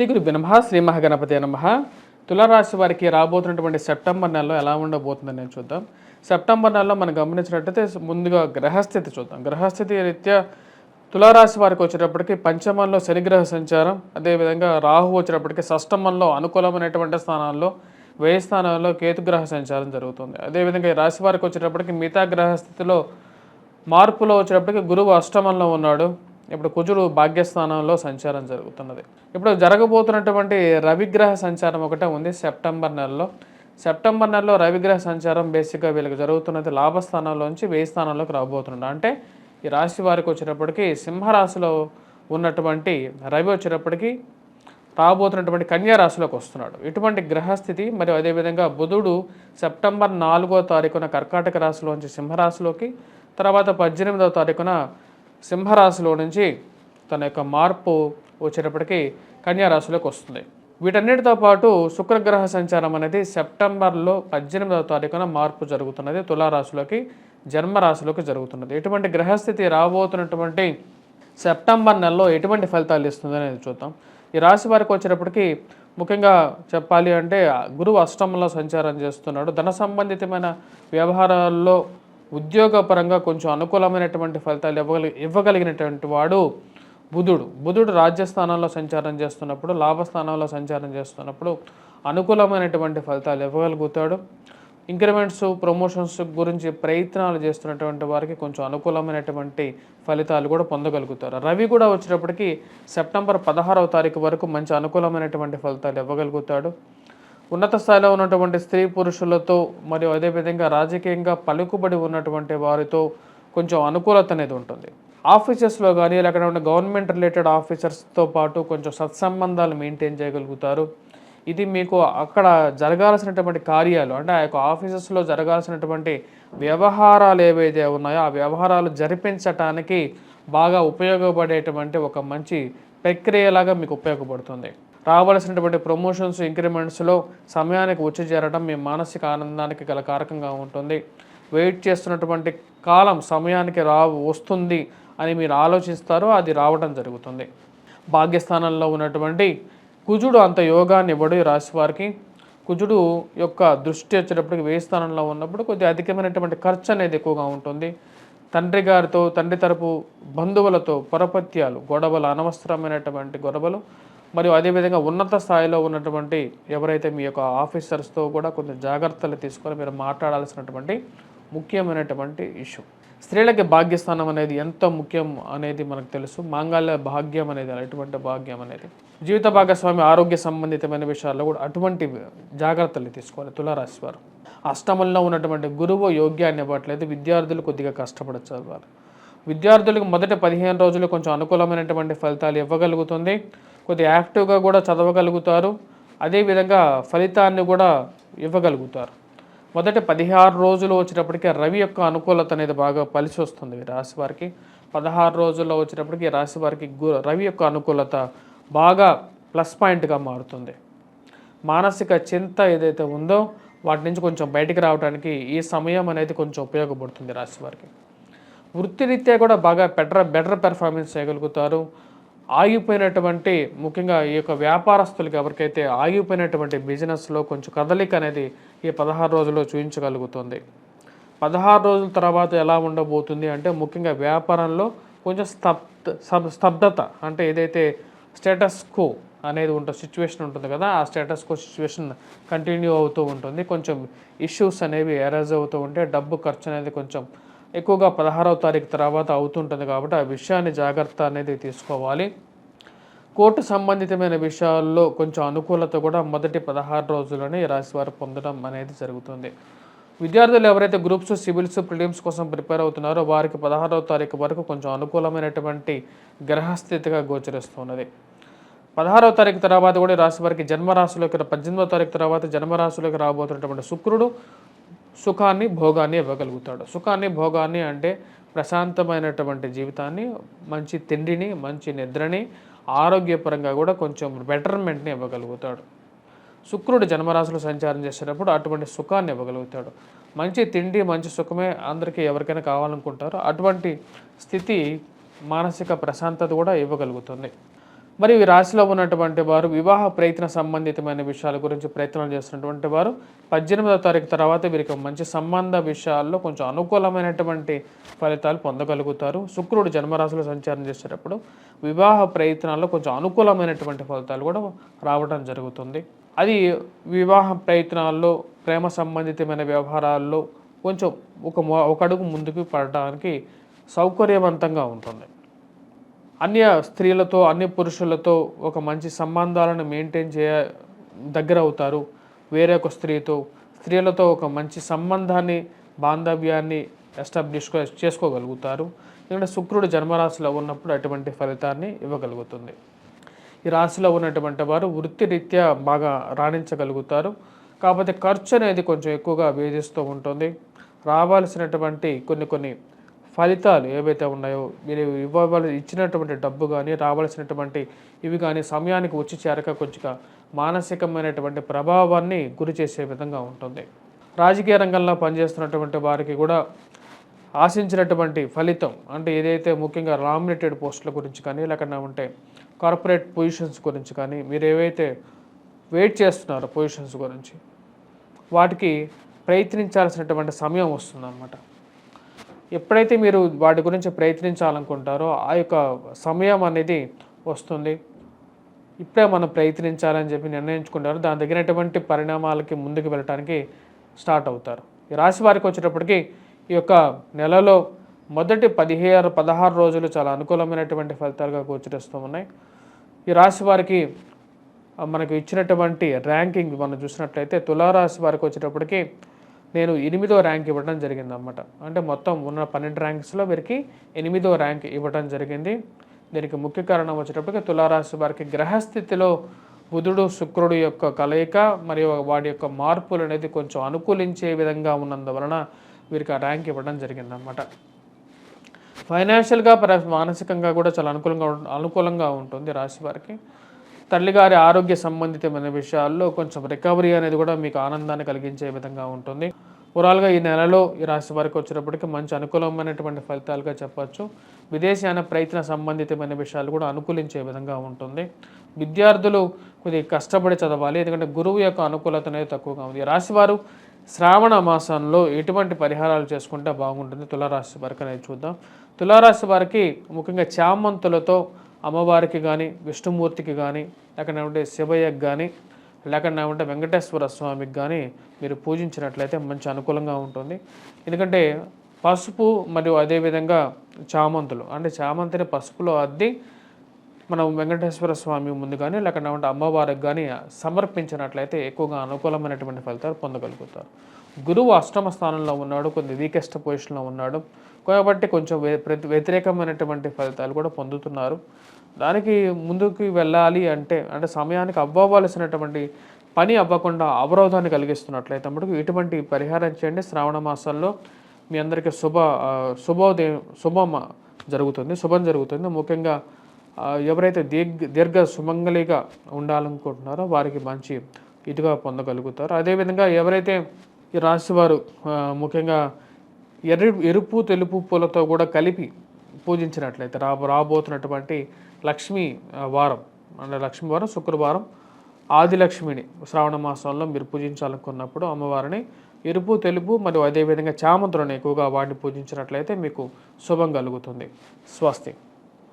శ్రీ గురు నమ శ్రీ మహాగణపతి నమ. తులారాశి వారికి రాబోతున్నటువంటి సెప్టెంబర్ నెలలో ఎలా ఉండబోతుందని నేను చూద్దాం. సెప్టెంబర్ నెలలో మనం గమనించినట్టయితే ముందుగా గ్రహస్థితి చూద్దాం. గ్రహస్థితి రీత్యా తులారాశి వారికి వచ్చేటప్పటికి పంచమంలో శనిగ్రహ సంచారం అదేవిధంగా రాహు వచ్చేటప్పటికి షష్టమంలో అనుకూలమైనటువంటి స్థానాల్లో వ్యయ స్థానాల్లో కేతుగ్రహ సంచారం జరుగుతుంది. అదేవిధంగా ఈ రాశి వారికి వచ్చేటప్పటికి మిగతా గ్రహ స్థితిలో మార్పులో వచ్చేటప్పటికి గురువు అష్టమంలో ఉన్నాడు. ఇప్పుడు కుజుడు భాగ్యస్థానంలో సంచారం జరుగుతున్నది. ఇప్పుడు జరగబోతున్నటువంటి రవిగ్రహ సంచారం ఒకటే ఉంది సెప్టెంబర్ నెలలో. సెప్టెంబర్ నెలలో రవిగ్రహ సంచారం బేసిక్గా వీళ్ళకి జరుగుతున్నది లాభస్థానంలోంచి వెయ్యి స్థానంలోకి రాబోతున్నాడు అంటే ఈ రాశి వారికి వచ్చేటప్పటికి సింహరాశిలో ఉన్నటువంటి రవి వచ్చేటప్పటికి రాబోతున్నటువంటి కన్యా రాశిలోకి వస్తున్నాడు. ఇటువంటి గ్రహస్థితి మరియు అదేవిధంగా బుధుడు సెప్టెంబర్ నాలుగో తారీఖున కర్కాటక రాశిలోంచి సింహరాశిలోకి తర్వాత పద్దెనిమిదవ తారీఖున సింహరాశిలో నుంచి తన యొక్క మార్పు వచ్చేటప్పటికి కన్యారాశిలోకి వస్తుంది. వీటన్నిటితో పాటు శుక్రగ్రహ సంచారం అనేది సెప్టెంబర్లో పద్దెనిమిదవ తారీఖున మార్పు జరుగుతున్నది. తులారాశిలోకి జన్మరాశిలోకి జరుగుతున్నది. ఎటువంటి గ్రహస్థితి రాబోతున్నటువంటి సెప్టెంబర్ నెలలో ఎటువంటి ఫలితాలు ఇస్తుంది అనేది చూద్దాం. ఈ రాశి వారికి వచ్చేటప్పటికి ముఖ్యంగా చెప్పాలి అంటే గురువు అష్టమంలో సంచారం చేస్తున్నాడు. ధన సంబంధితమైన వ్యవహారాల్లో ఉద్యోగపరంగా కొంచెం అనుకూలమైనటువంటి ఫలితాలు ఇవ్వగలి ఇవ్వగలిగినటువంటి వాడు బుధుడు. బుధుడు రాజ్యస్థానంలో సంచారం చేస్తున్నప్పుడు లాభస్థానంలో సంచారం చేస్తున్నప్పుడు అనుకూలమైనటువంటి ఫలితాలు ఇవ్వగలుగుతాడు. ఇంక్రిమెంట్స్ ప్రమోషన్స్ గురించి ప్రయత్నాలు చేస్తున్నటువంటి వారికి కొంచెం అనుకూలమైనటువంటి ఫలితాలు కూడా పొందగలుగుతారు. రవి కూడా వచ్చేటప్పటికి సెప్టెంబర్ పదహారవ తారీఖు వరకు మంచి అనుకూలమైనటువంటి ఫలితాలు ఇవ్వగలుగుతాడు. ఉన్నత స్థాయిలో ఉన్నటువంటి స్త్రీ పురుషులతో మరియు అదేవిధంగా రాజకీయంగా పలుకుబడి ఉన్నటువంటి వారితో కొంచెం అనుకూలత అనేది ఉంటుంది. ఆఫీసెస్లో కానీ లేకపోతే ఉన్న గవర్నమెంట్ రిలేటెడ్ ఆఫీసర్స్తో పాటు కొంచెం సత్సంబంధాలు మెయింటైన్ చేయగలుగుతారు. ఇది మీకు అక్కడ జరగాల్సినటువంటి కార్యాలు అంటే ఆ యొక్క ఆఫీసెస్లో జరగాల్సినటువంటి వ్యవహారాలు ఏవైతే ఉన్నాయో ఆ వ్యవహారాలు జరిపించటానికి బాగా ఉపయోగపడేటువంటి ఒక మంచి ప్రక్రియలాగా మీకు ఉపయోగపడుతుంది. రావాల్సినటువంటి ప్రమోషన్స్ ఇంక్రిమెంట్స్లో సమయానికి వచ్చి చేరడం మీ మానసిక ఆనందానికి గల కారకంగా ఉంటుంది. వెయిట్ చేస్తున్నటువంటి కాలం సమయానికి రా వస్తుంది అని మీరు ఆలోచిస్తారో అది రావడం జరుగుతుంది. భాగ్యస్థానంలో ఉన్నటువంటి కుజుడు అంత యోగాన్ని ఇవ్వడు ఈ రాశి వారికి. కుజుడు యొక్క దృష్టి వచ్చేటప్పటికి వేయి స్థానంలో ఉన్నప్పుడు కొద్దిగా అధికమైనటువంటి ఖర్చు అనేది ఎక్కువగా ఉంటుంది. తండ్రి గారితో తండ్రి తరపు బంధువులతో పరపత్యాలు గొడవలు అనవసరమైనటువంటి గొడవలు మరియు అదేవిధంగా ఉన్నత స్థాయిలో ఉన్నటువంటి ఎవరైతే మీ యొక్క ఆఫీసర్స్తో కూడా కొంచెం జాగ్రత్తలు తీసుకొని మీరు మాట్లాడాల్సినటువంటి ముఖ్యమైనటువంటి ఇష్యూ. స్త్రీలకి భాగ్యస్థానం అనేది ఎంత ముఖ్యం అనేది మనకు తెలుసు. మాంగళ్య భాగ్యం అనేది అటువంటి భాగ్యం అనేది. జీవిత భాగస్వామి ఆరోగ్య సంబంధితమైన విషయాల్లో కూడా అటువంటి జాగ్రత్తలు తీసుకోవాలి తులారాశి వారు. అష్టమంలో ఉన్నటువంటి గురువు యోగ్యాన్ని ఇవ్వట్లేదు. విద్యార్థులు కొద్దిగా కష్టపడి వారు విద్యార్థులకు మొదటి పదిహేను రోజులు కొంచెం అనుకూలమైనటువంటి ఫలితాలు ఇవ్వగలుగుతుంది. కొద్దిగా యాక్టివ్గా కూడా చదవగలుగుతారు. అదేవిధంగా ఫలితాన్ని కూడా ఇవ్వగలుగుతారు. మొదటి పదిహారు రోజులు వచ్చినప్పటికీ రవి యొక్క అనుకూలత అనేది బాగా కలిసి వస్తుంది రాశి వారికి. పదహారు రోజుల్లో వచ్చినప్పటికీ రాశి వారికి రవి యొక్క అనుకూలత బాగా ప్లస్ పాయింట్గా మారుతుంది. మానసిక చింత ఏదైతే ఉందో వాటి నుంచి కొంచెం బయటికి రావడానికి ఈ సమయం అనేది కొంచెం ఉపయోగపడుతుంది రాశి వారికి. వృత్తిరీత్యా కూడా బాగా బెటర్ బెటర్ పెర్ఫార్మెన్స్ చేయగలుగుతారు. ఆగిపోయినటువంటి ముఖ్యంగా ఈ యొక్క వ్యాపారస్తులకి ఎవరికైతే ఆగిపోయినటువంటి బిజినెస్లో కొంచెం కదలిక అనేది ఈ పదహారు రోజుల్లో చూపించగలుగుతుంది పదహారు రోజుల తర్వాత ఎలా ఉండబోతుంది అంటే ముఖ్యంగా వ్యాపారంలో కొంచెం స్తబ్ద స్తబ్దత అంటే ఏదైతే స్టేటస్ కో అనేది ఉంటుంది సిచ్యువేషన్ ఉంటుంది కదా ఆ స్టేటస్ కో సిచ్యువేషన్ కంటిన్యూ అవుతూ ఉంటుంది. కొంచెం ఇష్యూస్ అనేవి ఎరేజ్ అవుతూ ఉంటే డబ్బు ఖర్చు అనేది కొంచెం ఎక్కువగా పదహారవ తారీఖు తర్వాత అవుతుంటుంది కాబట్టి ఆ విషయాన్ని జాగ్రత్త అనేది తీసుకోవాలి. కోర్టు సంబంధితమైన విషయాల్లో కొంచెం అనుకూలత కూడా మొదటి పదహారు రోజుల్లోనే రాశి వారు పొందడం అనేది జరుగుతుంది. విద్యార్థులు ఎవరైతే గ్రూప్స్ సివిల్స్ ప్రిలిమ్స్ కోసం ప్రిపేర్ అవుతున్నారో వారికి పదహారవ తారీఖు వరకు కొంచెం అనుకూలమైనటువంటి గ్రహస్థితిగా గోచరిస్తున్నది. పదహారవ తారీఖు తర్వాత కూడా రాశి వారికి జన్మరాశిలోకి పద్దెనిమిదవ తారీఖు తర్వాత జన్మరాశిలోకి రాబోతున్నటువంటి శుక్రుడు సుఖాన్ని భోగాన్ని ఇవ్వగలుగుతాడు. సుఖాన్ని భోగాన్ని అంటే ప్రశాంతమైనటువంటి జీవితాన్ని మంచి తిండిని మంచి నిద్రని ఆరోగ్యపరంగా కూడా కొంచెం బెటర్మెంట్ని ఇవ్వగలుగుతాడు. శుక్రుడు జన్మరాశులు సంచారం చేసేటప్పుడు అటువంటి సుఖాన్ని ఇవ్వగలుగుతాడు. మంచి తిండి మంచి సుఖమే అందరికీ ఎవరికైనా కావాలనుకుంటారో. అటువంటి స్థితి మానసిక ప్రశాంతత కూడా ఇవ్వగలుగుతుంది. మరి ఈ రాశిలో ఉన్నటువంటి వారు వివాహ ప్రయత్న సంబంధితమైన విషయాల గురించి ప్రయత్నాలు చేస్తున్నటువంటి వారు పద్దెనిమిదవ తారీఖు తర్వాత వీరికి మంచి సంబంధ విషయాల్లో కొంచెం అనుకూలమైనటువంటి ఫలితాలు పొందగలుగుతారు. శుక్రుడు జన్మరాశిలో సంచారం చేసేటప్పుడు వివాహ ప్రయత్నాల్లో కొంచెం అనుకూలమైనటువంటి ఫలితాలు కూడా రావడం జరుగుతుంది. అది వివాహ ప్రయత్నాల్లో ప్రేమ సంబంధితమైన వ్యవహారాల్లో కొంచెం ఒక ఒక అడుగు ముందుకు పడడానికి సౌకర్యవంతంగా ఉంటుంది. అన్య స్త్రీలతో అన్య పురుషులతో ఒక మంచి సంబంధాలను మెయింటైన్ చేయ దగ్గర అవుతారు వేరే ఒక స్త్రీతో స్త్రీలతో ఒక మంచి సంబంధాన్ని బాంధవ్యాన్ని ఎస్టాబ్లిష్ చేసుకోగలుగుతారు. ఎందుకంటే శుక్రుడు జన్మరాశిలో ఉన్నప్పుడు అటువంటి ఫలితాన్ని ఇవ్వగలుగుతుంది. ఈ రాశిలో ఉన్నటువంటి వారు వృత్తిరీత్యా బాగా రాణించగలుగుతారు. కాకపోతే ఖర్చు అనేది కొంచెం ఎక్కువగా వేధిస్తూ ఉంటుంది. రావాల్సినటువంటి కొన్ని కొన్ని ఫలితాలు ఏవైతే ఉన్నాయో మీరు ఇవ్వవల ఇచ్చినటువంటి డబ్బు కానీ రావాల్సినటువంటి ఇవి కానీ సమయానికి వచ్చి చేరక కొంచెం మానసికమైనటువంటి ప్రభావాన్ని గురి చేసే విధంగా ఉంటుంది. రాజకీయ రంగంలో పనిచేస్తున్నటువంటి వారికి కూడా ఆశించినటువంటి ఫలితం అంటే ఏదైతే ముఖ్యంగా నామినేటెడ్ పోస్టుల గురించి కానీ లేకుండా ఉంటే కార్పొరేట్ పొజిషన్స్ గురించి కానీ మీరు ఏవైతే వెయిట్ చేస్తున్నారో పొజిషన్స్ గురించి వాటికి ప్రయత్నించాల్సినటువంటి సమయం వస్తుందన్నమాట. ఎప్పుడైతే మీరు వాటి గురించి ప్రయత్నించాలనుకుంటారో ఆ యొక్క సమయం అనేది వస్తుంది. ఇప్పుడే మనం ప్రయత్నించాలని చెప్పి నిర్ణయించుకుంటారు. దాని తగినటువంటి పరిణామాలకి ముందుకు వెళ్ళటానికి స్టార్ట్ అవుతారు. ఈ రాశి వారికి వచ్చేటప్పటికి ఈ యొక్క నెలలో మొదటి పదిహేను పదహారు రోజులు చాలా అనుకూలమైనటువంటి ఫలితాలుగా గోచరిస్తూ ఉన్నాయి. ఈ రాశి వారికి మనకు ఇచ్చినటువంటి ర్యాంకింగ్ మనం చూసినట్లయితే తులారాశి వారికి వచ్చేటప్పటికి నేను ఎనిమిదో ర్యాంక్ ఇవ్వడం జరిగింది అన్నమాట అంటే మొత్తం ఉన్న పన్నెండు ర్యాంక్స్లో వీరికి ఎనిమిదో ర్యాంక్ ఇవ్వడం జరిగింది. దీనికి ముఖ్య కారణం వచ్చేటప్పటికి తులారాశి వారికి గ్రహస్థితిలో బుధుడు శుక్రుడు యొక్క కలయిక మరియు వాడి యొక్క మార్పులు అనేది కొంచెం అనుకూలించే విధంగా ఉన్నందువలన వీరికి ఆ ర్యాంక్ ఇవ్వడం జరిగింది అన్నమాట ఫైనాన్షియల్గా మానసికంగా కూడా చాలా అనుకూలంగా అనుకూలంగా ఉంటుంది రాశి వారికి. తల్లిగారి ఆరోగ్య సంబంధితమైన విషయాల్లో కొంచెం రికవరీ అనేది కూడా మీకు ఆనందాన్ని కలిగించే విధంగా ఉంటుంది. ఓవరాల్గా ఈ నెలలో ఈ రాశి వారికి వచ్చేటప్పటికి మంచి అనుకూలమైనటువంటి ఫలితాలుగా చెప్పచ్చు. విదేశీయాన ప్రయత్న సంబంధితమైన విషయాలు కూడా అనుకూలించే విధంగా ఉంటుంది. విద్యార్థులు కొద్దిగా కష్టపడి చదవాలి ఎందుకంటే గురువు యొక్క అనుకూలత అనేది తక్కువగా ఉంది. ఈ రాశి వారు శ్రావణ మాసంలో ఎటువంటి పరిహారాలు చేసుకుంటే బాగుంటుంది? తులారాశి వారికి అనేది చూద్దాం. తులారాశి వారికి ముఖ్యంగా చామంతులతో అమ్మవారికి కానీ విష్ణుమూర్తికి కానీ లేకపోతే శివయ్యకి కానీ లేకపోతే వెంకటేశ్వర స్వామికి కానీ మీరు పూజించినట్లయితే మంచి అనుకూలంగా ఉంటుంది. ఎందుకంటే పసుపు మరియు అదేవిధంగా చామంతులు అంటే చామంతిని పసుపులో అద్ది మనం వెంకటేశ్వర స్వామి ముందు కానీ లేకపోతే అమ్మవారికి కానీ సమర్పించినట్లయితే ఎక్కువగా అనుకూలమైనటువంటి ఫలితాలు పొందగలుగుతారు. గురువు అష్టమ స్థానంలో ఉన్నాడు కొన్ని వీకెస్ట్ పొజిషన్లో ఉన్నాడు. కాబట్టి కొంచెం వ్యతిరేకమైనటువంటి ఫలితాలు కూడా పొందుతున్నారు. దానికి ముందుకు వెళ్ళాలి అంటే అంటే సమయానికి అవ్వవలసినటువంటి పని అవ్వకుండా అవరోధాన్ని కలిగిస్తున్నట్లయితే మటుకు ఇటువంటి పరిహారం చేయండి. శ్రావణ మాసంలో మీ అందరికీ శుభ శుభోదయం శుభం జరుగుతుంది శుభం జరుగుతుంది. ముఖ్యంగా ఎవరైతే దీర్ఘ దీర్ఘ సుమంగళిగా ఉండాలనుకుంటున్నారో వారికి మంచి ఇదిగా పొందగలుగుతారు. అదేవిధంగా ఎవరైతే ఈ రాశివారు ముఖ్యంగా ఎర్ర ఎరుపు తెలుపు పూలతో కూడా కలిపి పూజించినట్లయితే రా రాబోతున్నటువంటి లక్ష్మీ వారం అంటే లక్ష్మీ వారం శుక్రవారం ఆదిలక్ష్మిని శ్రావణ మాసంలో మీరు పూజించాలనుకున్నప్పుడు అమ్మవారిని ఎరుపు తెలుపు మరియు అదేవిధంగా చామంతులను ఎక్కువగా వాడిని పూజించినట్లయితే మీకు శుభం కలుగుతుంది. స్వస్తి.